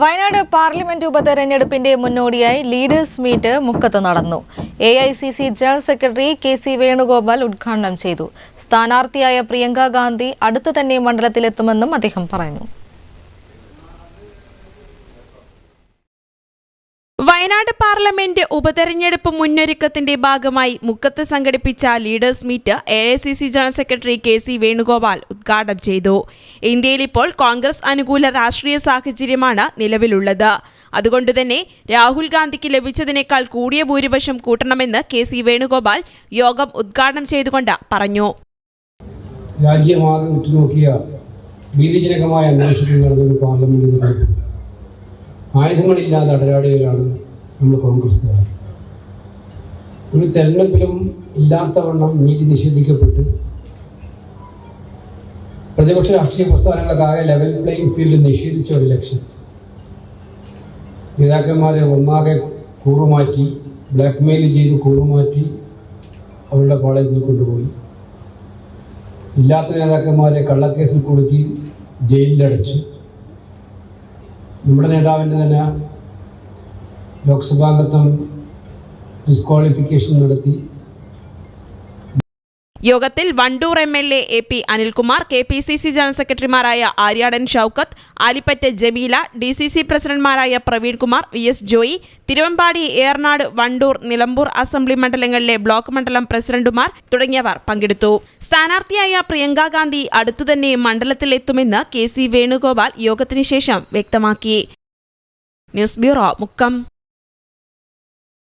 Wayanad parliament ഉപതെരഞ്ഞെടുപ്പിന്റെ മുന്നോടിയായി leaders meet മുക്കത്ത് നടന്നു. A I C C general secretary K C Venugopal ഉദ്ഘാടനം ചെയ്തു. സ്ഥാനാർത്ഥിയായ പ്രിയങ്ക ഗാന്ധി അടുത്തു തന്നെ മണ്ഡലത്തിലെത്തുമെന്നും അദ്ദേഹം പറഞ്ഞു. വയനാട് പാർലമെന്റ് ഉപതെരഞ്ഞെടുപ്പ് മുന്നൊരുക്കത്തിന്റെ ഭാഗമായി മുക്കത്ത് സംഘടിപ്പിച്ച leaders meet A general secretary K C Venugopal ഉദ്ഘാടനം ചെയ്തു. ഇന്ത്യയിൽ ഇപ്പോൾ കോൺഗ്രസ് അനുകൂല രാഷ്ട്രീയ സാഹചര്യമാണ് നിലവിലുള്ളത്. അതുകൊണ്ടുതന്നെ രാഹുൽ ഗാന്ധിക്ക് ലഭിച്ചതിനേക്കാൾ കൂടിയ ഭൂരിപക്ഷം കൂട്ടണമെന്ന് കെ സി വേണുഗോപാൽ യോഗം ഉദ്ഘാടനം ചെയ്തുകൊണ്ട് പറഞ്ഞു. രാജ്യമാകെ ഉറ്റുനോക്കിയ ഭീതിജനകമായ അന്വേഷണം നടന്നൊരു പാർലമെന്റ് ആയുധങ്ങളില്ലാതെ അടരാടികളാണ് നമ്മൾ കോൺഗ്രസ്സുകാർ. ഒരു തെരഞ്ഞെടുപ്പിലും ഇല്ലാത്തവണ്ണം നീതി നിഷേധിക്കപ്പെട്ട് പ്രതിപക്ഷ രാഷ്ട്രീയ പ്രസ്ഥാനങ്ങൾക്കാകെ ലെവൽ പ്ലേയിങ് ഫീൽഡ് നിഷേധിച്ച ഒരു ലക്ഷ്യം നേതാക്കന്മാരെ ഒന്നാകെ കൂറുമാറ്റി ബ്ലാക്ക്മെയിൽ ചെയ്ത് കൂറുമാറ്റി അവരുടെ കോളേജിൽ കൊണ്ടുപോയി. ഇല്ലാത്ത നേതാക്കന്മാരെ കള്ളക്കേസിൽ കുടുക്കി ജയിലിലടച്ചു. നമ്മുടെ നേതാവിന്റെ തന്നെ ലോക്സഭാംഗത്വം ഡിസ്ക്വാളിഫിക്കേഷൻ നടത്തി. യോഗത്തിൽ Wandoor M L A A P Anilkumar K P C C general സെക്രട്ടറിമാരായ Aryadan Shoukath Alipatta Jameela D C C പ്രസിഡന്റ്മാരായ Praveen Kumar V S Joy Thiruvambady Eranad Wandoor Nilambur assembly മണ്ഡലങ്ങളിലെ ബ്ലോക്ക് മണ്ഡലം പ്രസിഡന്റുമാർ തുടങ്ങിയവർ പങ്കെടുത്തു. സ്ഥാനാർത്ഥിയായ പ്രിയങ്ക ഗാന്ധി അടുത്തുതന്നെ മണ്ഡലത്തിലെത്തുമെന്ന് കെ സി വേണുഗോപാൽ യോഗത്തിനുശേഷം വ്യക്തമാക്കി. News bureau Mukkam.